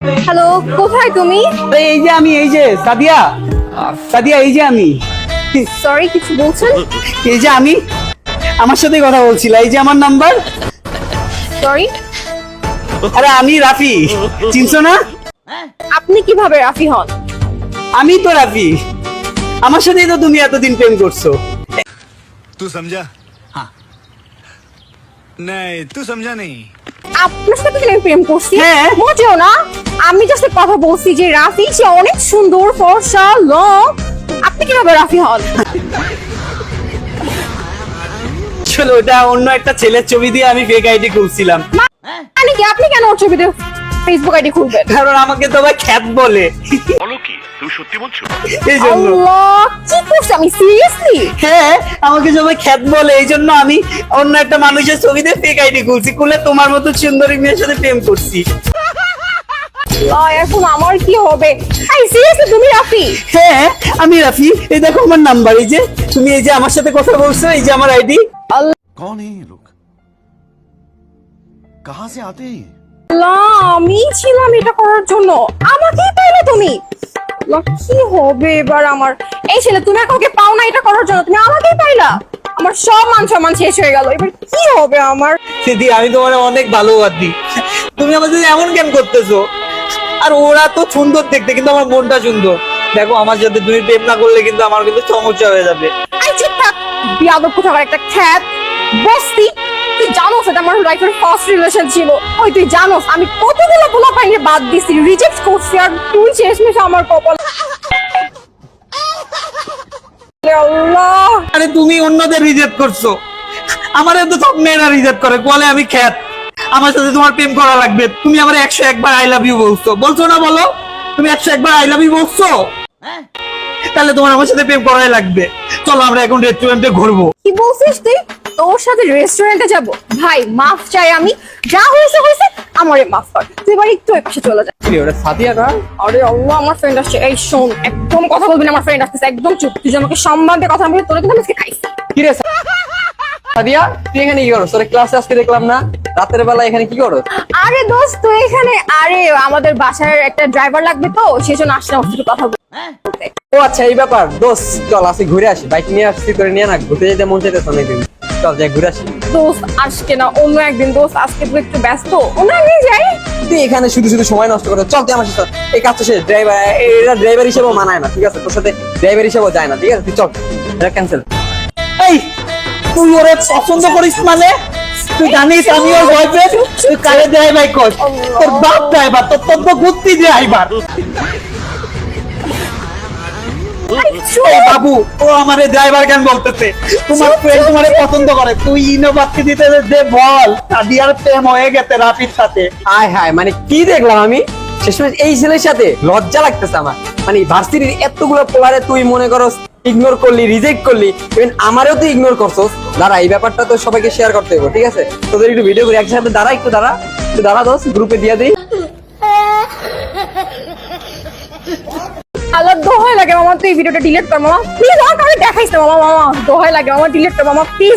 Hello কোথায় তুমি? এই যে আমি এই যে সাদিয়া। সাদিয়া এই যে আমি। সরি কিছু বলছেন? এই যে আমি। আমার সাথে কথা বলছিল এই যে আমার নাম্বার। সরি আরে আমি রাফি। চিনছো না? আপনি কীভাবে রাফি হন? আমি তো রাফি। আমার সাথেই তো তুমি এতদিন প্রেম করছ। তুই সমঝা হ্যাঁ নাই তুই সমঝা নেই আপনার সাথে প্রেম করছি? হ্যাঁ। মোটেও না? আমি জাস্ট কথা বলছি যে রাফি সে অনেক সুন্দর ফর্সা লং। আপনি কীভাবে রাফি হন? চলো ওটা অন্য একটা ছেলের ছবি দিয়ে আমি ফেক আইডি খুলছিলাম। মানে কি? আপনি কেন ওর ছবিতে ফেসবুক আইডি খুলবেন? কারণ আমাকে তো ভাই খ্যাত বলে। বলো কি? তুমি সত্যি বলছো? এই জন্য। কি করছি? আমি সিরিয়াসলি হ্যাঁ আমাকে সবাই খ্যাত বলে এই জন্য আমি অন্য একটা মানুষের ছবিতে ফেক আইডি খুলছি। খুলে তোমার মতো সুন্দরী মেয়ের সাথে প্রেম করছি। এখন আমার কি হবে? সিরিয়াসলি তুমি রাফি? হ্যাঁ আমি রাফি। এই দেখো আমার নাম্বার এই যে তুমি এই যে আমার সাথে কথা বলছো এই যে আমার আইডি। কোন এই লোক সে আতে আমি ছিলাম এটা করার জন্য। তুমি। কি হবে এবার আমার? এই ছেলে তুমি কাউকে পাও না এটা করার জন্য। তুমি আমাকেই পাইলা। আমার সব মান সম্মান শেষ হয়ে গেল। এবার কি হবে আমার? দিদি আমি তোমার অনেক ভালোবাসি তুমি আমার সাথে এমন কেন করতেছো? আর ওরা তো সুন্দর দেখতে কিন্তু আমার মনটা সুন্দর। দেখো আমার সাথে তুমি প্রেম না করলে কিন্তু আমার কিন্তু সমস্যা হয়ে যাবে। আই চুপ থাক। বিয়াদব কোথাকার একটা খ্যাত বস্তি? তুই জানোস এটা আমার লাইফের ফার্স্ট রিলেশন ছিল। ওই তুই জানোস আমি কতগুলো পোলা পাইনে বাদ দিছি। রিজেক্ট করছি আর তুই শেষমেশ আমার কপাল। আল্লাহ। আরে তুমি অন্যদের রিজেক্ট করছ। আমারে তো সব মেয়েরা রিজেক্ট করে বলে আমি খ্যাত। আমার সাথে তোমার প্রেম করা লাগবে। তুমি আমার একশো একবার আই লাভ ইউ বলছো। বলছো না বলো? তুমি একশো একবার আই লাভ ইউ বলছো? তাহলে তোমার আমার সাথে প্রেম করাই লাগবে। চলো আমরা এখন রেস্টুরেন্টে ঘুরবো। কি বলছিস তুই? তোর সাথে রেস্টুরেন্টে যাব। ভাই মাফ চাই আমি। যা হয়েছে হয়েছে আমারে মাফ কর। তুই এবার একটু পাশে চলে যা। ওটা সাদিয়া কার আরে আল্লাহ আমার ফ্রেন্ড আসছে। এই শোন একদম কথা বলবি না আমার ফ্রেন্ড আসতেছে। একদম চুপ। তুই যে আমাকে সম্মান দিয়ে কথা বলবি তোরা কিন্তু আমি আজকে খাইছি। কি রে সাদিয়া তুই এখানে কি করো তোর ক্লাসে আজকে দেখলাম না রাতের বেলা এখানে কি করো আরে দোস্ত তুই এখানে আরে আমাদের বাসার একটা ড্রাইভার লাগবে তো সেজন্য আসলে ওর সাথে কথা বলতে। ও আচ্ছা এই ব্যাপার। দোস্ত চল আসি ঘুরে আসি। বাইক নিয়ে আসছি তোরে নিয়ে না ঘুরতে যেতে মন চাইতেছে অনেকদিন। চল যাই ঘুরে আসি। দোস্ত আজকে না অন্য একদিন দোস্ত আজকে তুই একটু ব্যস্ত। অন্য একদিন যাই। তুই এখানে শুধু শুধু সময় নষ্ট করে চল তুই আমার সাথে এই কাজটা শেষ। ড্রাইভার এরা ড্রাইভার হিসেবেও মানায় না ঠিক আছে? তোর সাথে ড্রাইভার হিসেবেও যায় না ঠিক আছে? তুই চল এটা ক্যান্সেল তুই ওরে পছন্দ করিস মানে? তুই জানিস আমি ওর বয়ফ্রেন্ড তুই কারে ড্রাইভার কর তোর বাপ ড্রাইভার তোর তোর তো গুত্তি ড্রাইভার বাবু ও আমারে ড্রাইভার কেন বলতেছে? তোমার ফ্রেন্ড তোমারে পছন্দ করে। তুই দিতে দে বল। সাদিয়ার প্রেম হয়ে গেছে রাফির সাথে। আয় হায় মানে কি দেখলাম আমি? শেষমেশ এই ছেলের সাথে লজ্জা লাগতেছে আমার। মানে ভার্সিটির এতগুলো পোলারে তুই মনে করো ইগনোর করলি রিজেক্ট করলি ইভেন আমারও তুই ইগনোর করছস। দাঁড়া, এই ব্যাপারটা তো সবাইকে শেয়ার করতে হবে ঠিক আছে? তোদের একটু ভিডিও করি, একসাথে দাঁড়া, একটু দাঁড়া। একটু দাঁড়া দোস গ্রুপে দিয়ে দিই। আল্লাহ দোহায় লাগে মামা, তুই ভিডিওটা ডিলিট কর মামা। প্লিজ আমার কাউকে দেখাইস না মামা মামা। দোহায় লাগে মামা ডিলিট কর মামা প্লিজ